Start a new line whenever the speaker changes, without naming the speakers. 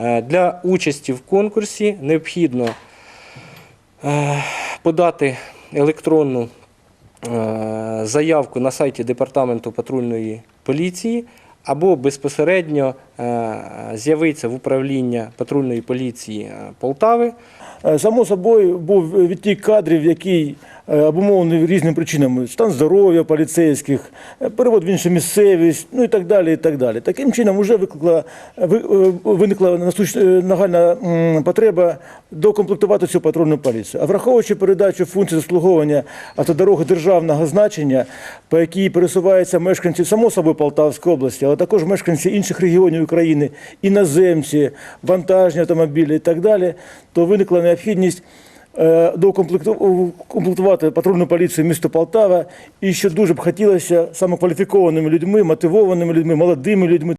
Е, Для участі в конкурсі необхідно е, подати електронну е, заявку на сайті Департаменту патрульної поліції або безпосередньо е, з'явитися в управління патрульної поліції е, Полтави.
Е, Само собою був відтік кадрів, який обумовлений різними причинами: стан здоров'я поліцейських, перевод в іншу місцевість, ну і так далі. і так далі. Таким чином, вже викликла, виникла нагальна потреба докомплектувати цю патрульну поліцію. А враховуючи передачу функцій заслуговування автодороги державного значення, по якій пересуваються мешканці само собою Полтавської області, але також мешканці інших регіонів України, іноземці, вантажні автомобілі і так далі, то виникла необхідність е, докомплектувати патрульну поліцію міста Полтава, і що дуже б хотілося саме кваліфікованими людьми, мотивованими людьми, молодими людьми.